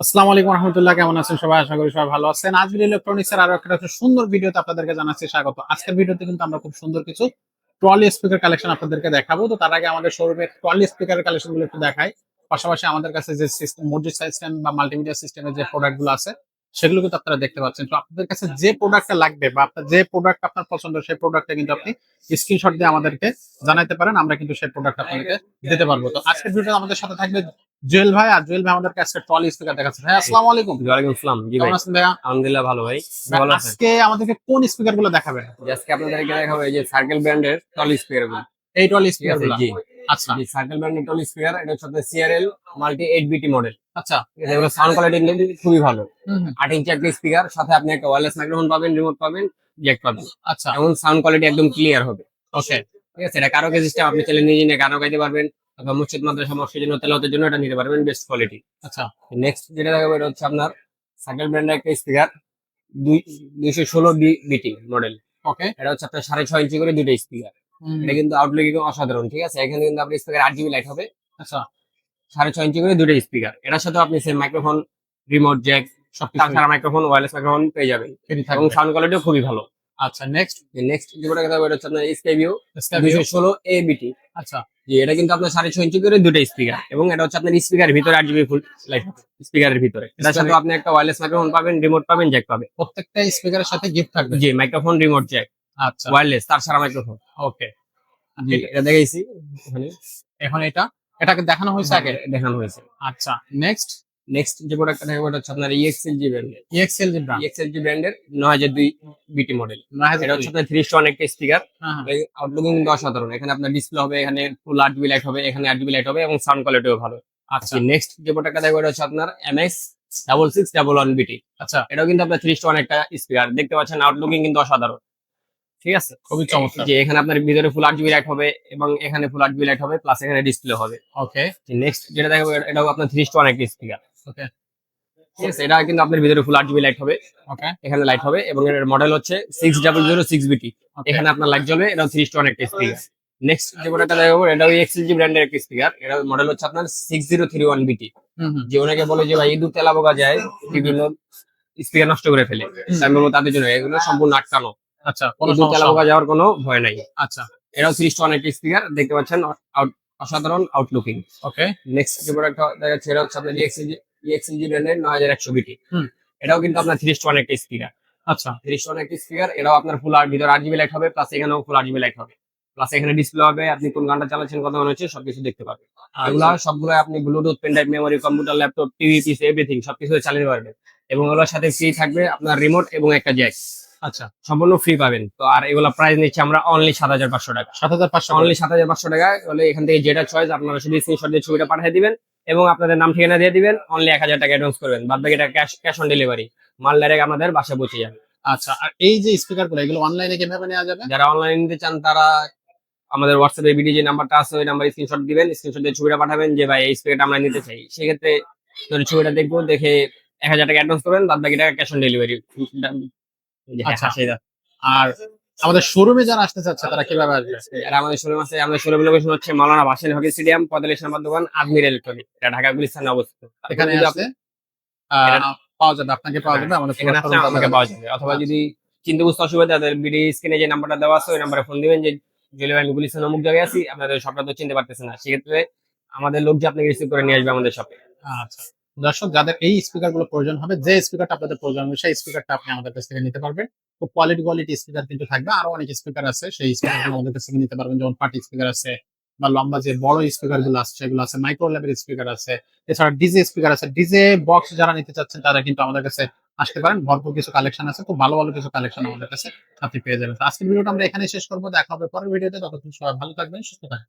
আসসালামু আলাইকুম রহমতুল্লাহ, কেমন আছেন সবাই? আশা করি সবাই ভালো আছেন। আজকের ইলেকট্রনিক্স এর আরও একটা সুন্দর ভিডিওতে আপনাদেরকে জানাচ্ছি স্বাগত। আজকের ভিডিওতে কিন্তু আমরা খুব সুন্দর কিছু ট্রলি স্পিকার কালেকশন আপনাদেরকে দেখাবো। তো তার আগে আমাদের শোরুমের ট্রলি কালেকশনগুলো একটু দেখাই। পাশাপাশি আমাদের কাছে যে সিস্টেম মসজিদ সিস্টেম বা মাল্টিমিডিয়া সিস্টেমের যে প্রোডাক্টগুলো আছে, সেগুলো কিন্তু আপনারা দেখতে পাচ্ছেন। তো আপনাদের কাছে যে প্রোডাক্টটা লাগবে বা আপনার যে প্রোডাক্ট আপনার পছন্দ, সেই প্রোডাক্টটা কিন্তু আপনি স্ক্রিনশট দিয়ে আমাদেরকে জানাতে পারেন। আমরা কিন্তু সেই প্রোডাক্ট আপনাদেরকে দিতে পারব। তো আজকের ভিডিওতে আমাদের সাথে থাকবে জুয়েল ভাই আর জুয়েল ভাই আমাদেরকে আজকে ট্রলি স্পিকার দেখাচ্ছে। ভাই আসসালামু আলাইকুম। ওয়ালাইকুম আসসালাম। জি ভাই? আছেন ভাইয়া? আলহামদুলিল্লাহ ভালো ভাই। ভাই, ভালো আছেন? আজকে আমাদেরকে কোন স্পিকারগুলো দেখাবেন আজকে আপনাদেরকে দেখাবো এই যে সার্কেল ব্র্যান্ডের টল স্পিয়ারগুলো এই ঠিক স্পিকারগুলো জি। আচ্ছা। জি সার্কেল ব্র্যান্ডের টল স্পিয়ার এটা হচ্ছে CRL multi eight BT model. আচ্ছা। এগুলো সাউন্ড কোয়ালিটি কিন্তু খুবই ভালো। হুম, হুম, ইঞ্চি একটা স্পিকার সাথে আপনি একটা ওয়্যারলেস মাইক্রোফোন পাবেন রিমোট পাবেন জ্যাক পাবেন। আচ্ছা। এমন সাউন্ড কোয়ালিটি একদম ক্লিয়ার হবে। ওকে ঠিক আছে এটা কারও সিস্টেম আপনি চাইলে নিজে নিয়ে গানও গাইতে পারবেন। অথবা মসজিদ মাদ্রাসা মসজিদ জন্য তেলাওয়াতের জন্য এটা নিতে পারবেন বেস্ট কোয়ালিটি আচ্ছা। নেক্সট যেটা দেখাবো এটা হচ্ছে আপনার সাইকেল ব্র্যান্ডের একটা স্পিকার দুই দুইশো ষোলো বিটি মডেল ওকে এটা হচ্ছে আপনার সাড়ে ছয় ইঞ্চি করে দুটো স্পিকার এটা কিন্তু আউটলুকিং অসাধারণ ঠিক আছে? এখানে কিন্তু আপনার স্পিকার আট জিবি লাইট হবে। আচ্ছা। সাড়ে ছয় ইঞ্চি করে দুটো স্পিকার এটার সাথে আপনি সেম মাইক্রোফোন রিমোট জ্যাক সবকিছু তাছাড়া মাইক্রোফোন ওয়্যারলেস মাইক্রোফোন পেয়ে যাবেন। এবং সাউন্ড কোয়ালিটিও খুবই ভালো। আচ্ছা নেক্সট নেক্সট যেটা কথা এটা আপনার স্কাইভিউ দুইশো ষোলো এ বিটি আচ্ছা। যে এটা কিন্তু আপনার সাড়ে ছয় ইঞ্চি করে দুটো স্পিকার এবং এটা হচ্ছে আপনার স্পিকারের ভিতরে আট জিবি ফুল লাইট স্পিকারের ভিতরে। এটার সাথে আপনি একটা ওয়্যারলেস মাইক্রোফোন পাবেন রিমোট পাবেন জ্যাক পাবেন। প্রত্যেকটা স্পিকারের সাথে গিফট থাকবে? জি মাইক্রোফোন রিমোট জ্যাক আচ্ছা। ওয়্যারলেস তার ছাড়া মাইক্রোফোন ওকে এটা দেখাইছি এখন। এটা? এটাকে দেখানো হয়েছে আগে? দেখানো হয়েছে। আচ্ছা নেক্সট নেক্সট যে প্রোডাক্টটা দেখাবো ওটা হচ্ছে আপনার ইএক্সএল জি ব্র্যান্ডের ইএক্সএল যে ব্র্যান্ড ইএক্সএল জি ব্র্যান্ডের নয় হাজার দুই বিটি মডেল এটা হচ্ছে আপনার থ্রি স্টোন একটা স্পিকার। আউটলুকিং অসাধারণ। এখানে আপনার ডিসপ্লে হবে এখানে ফুল আট জিবি লাইট হবে এখানে আট জিবি লাইট হবে এবং সাউন্ড কোয়ালিটিও ভালো। আচ্ছা। নেক্সট যে প্রোডাক্টটা দেখব এটা হচ্ছে আপনার MS double six double one BT আচ্ছা। এটাও কিন্তু আপনার থ্রি স্টোন একটা স্পিকার দেখতে পাচ্ছেন আউটলুকিং কিন্তু অসাধারণ। ঠিক আছে? খুবই চমৎকার। যে এখানে আপনার ভিতরে ফুল আট জিবি লাইট হবে এবং এখানে ফুল আট জিবি লাইট হবে প্লাস এখানে ডিসপ্লে হবে। ওকে নেক্সট যেটা দেখাবো এটাও আপনার থ্রি স্টোন একটা স্পিকার ওকে আছে এটা কিন্তু আপনার ভিতরে ফুল লাইট হবে। ওকে এখানে লাইট হবে এবং এর মডেল হচ্ছে বিটি এখানে আপনার লাইট জ্বলবে এটা থ্রি স্টোন একটা স্পিকার নেক্সট যে প্রোডাক্টটা দেখাবো এটা এক্সএলজি ব্র্যান্ডের একটা স্পিকার এটা মডেল হচ্ছে আপনার সিক্স জিরো থ্রি ওয়ান বিটি হুম হুম। যে ওনাকে বলে যে ভাই ইঁদুর তেলা বোকা যায় বিভিন্ন স্পিকার নষ্ট করে ফেলে। আমি বলব তাদের জন্য এগুলো সম্পূর্ণ আটকানো। আচ্ছা কোনো ইঁদুর তেলা বোকা যাওয়ার কোনো ভয় নাই। আচ্ছা। এটাও থ্রি স্টোন একটা স্পিকার দেখতে পাচ্ছেন অসাধারণ আউটলুকিং ওকে নেক্সট যে প্রোডাক্টটা দেখাচ্ছে এটা হচ্ছে আপনার ইএক্সএলজি ইএক্সএলজি ইঞ্জিনিয়ারের নয় হাজার একশো বিটি এটাও কিন্তু আপনার থ্রি ওয়ান একটা স্পিকার আচ্ছা। থ্রি ওয়ান একটা স্পিকার এটাও আপনার ফুল আর ভিতর আরজিবি লাইট হবে প্লাস এখানেও ফুল আরজিবি লাইট হবে। প্লাস এখানে ডিসপ্লে হবে আপনি কোন গানটা চালাচ্ছেন কত মনে হচ্ছে সবকিছু দেখতে পাবেন। এগুলো সবগুলো আপনি Bluetooth pen drive memory computer laptop TV PC everything সবকিছু চালিয়ে পারবেন। এবং ওগুলোর সাথে ফ্রি থাকবে আপনার রিমোট এবং একটা জ্যাক আচ্ছা সম্পূর্ণ ফ্রি পাবেন। তো আর এগুলো প্রাইস নিচ্ছে আমরা অনলি সাত হাজার পাঁচশো টাকা। সাত হাজার পাঁচশো অনলি সাত হাজার পাঁচশো টাকা হলে এখান থেকে যেটা চয়েস আপনারা শুধু স্ক্রিনশট দিয়ে ছবিটা পাঠিয়ে দিবেন এবং আপনাদের নাম ঠিকানা দিয়ে দিবেন অনলি এক হাজার টাকা অ্যাডভান্স করবেন। বাদ বাকি এটা ক্যাশ ক্যাশ অন ডেলিভারি মাল ডাইরেক্ট আমাদের বাসায় পৌঁছে যাবে। আচ্ছা আর এই যে স্পিকারগুলো এগুলো অনলাইনে কীভাবে নেওয়া যাবে? যারা অনলাইন নিতে চান তারা আমাদের হোয়াটসঅ্যাপে ভিডিও যে নাম্বারটা আছে ওই নাম্বারে স্ক্রিনশট দিবেন স্ক্রিনশট দিয়ে ছবিটা পাঠাবেন যে ভাই এই স্পিকারটা আমরা নিতে চাই। সেক্ষেত্রে যদি ছবিটা দেখব দেখে এক হাজার টাকা অ্যাডভান্স করবেন বাদ বাকি টাকা ক্যাশ অন ডেলিভারি। আর আমাদের শোরুমে যারা আসতে চাচ্ছে তারা কীভাবে আসবে? আর আমাদের শোরুম আছে আমাদের শোরুম লোকেশন হচ্ছে মাওলানা ভাসানী হকি স্টেডিয়াম পঁয়তাল্লিশ নম্বর দোকান আজমির ইলেকট্রনিক এটা ঢাকা গুলিস্তানে অবস্থিত। এখানে পাওয়া যাবে আপনাকে পাওয়া যাবে আমাদের এখানে আসলে আমাকে পাওয়া যাবে। অথবা যদি চিনতে বুঝতে অসুবিধা তাদের বিডি স্ক্রিনে যে নাম্বারটা দেওয়া আছে ওই নাম্বারে ফোন দিবেন যে জেলে আমি গুলিস্তান অমুক জায়গায় আছি আপনাদের সবটা তো চিনতে পারতেছে না। সেক্ষেত্রে আমাদের লোক যে আপনাকে রিসিভ করে নিয়ে আসবে আমাদের শপে আচ্ছা। দর্শক, যাদের এই স্পিকারগুলো প্রয়োজন হবে, যে স্পিকারটা আপনাদের প্রয়োজন হবে, সেই স্পিকারটা আপনি আমাদের কাছ থেকে নিতে পারবেন। খুব কোয়ালিটি কোয়ালিটি স্পিকার কিন্তু থাকবে। আরও অনেক স্পিকার আছে, সেই স্পিকারগুলো আমাদের কাছ থেকে নিতে পারবেন। যেমন পার্টি স্পিকার আছে বা লম্বা যে বড় স্পিকারগুলো আছে, সেগুলো আছে। মাইক্রো লেভেল স্পিকার আছে। এছাড়া ডিজে স্পিকার আছে। ডিজে বক্স যারা নিতে চাচ্ছেন, তারা কিন্তু আমাদের কাছে আসতে পারেন। ভরপুর কিছু কালেকশন আছে, খুব ভালো ভালো কিছু কালেকশন আমাদের কাছে আপনি পেয়ে যাবেন। আজকের ভিডিওটা আমরা এখানে শেষ করব। দেখা হবে পরের ভিডিওতে ততক্ষণ সবাই ভালো থাকবেন, সুস্থ থাকবেন।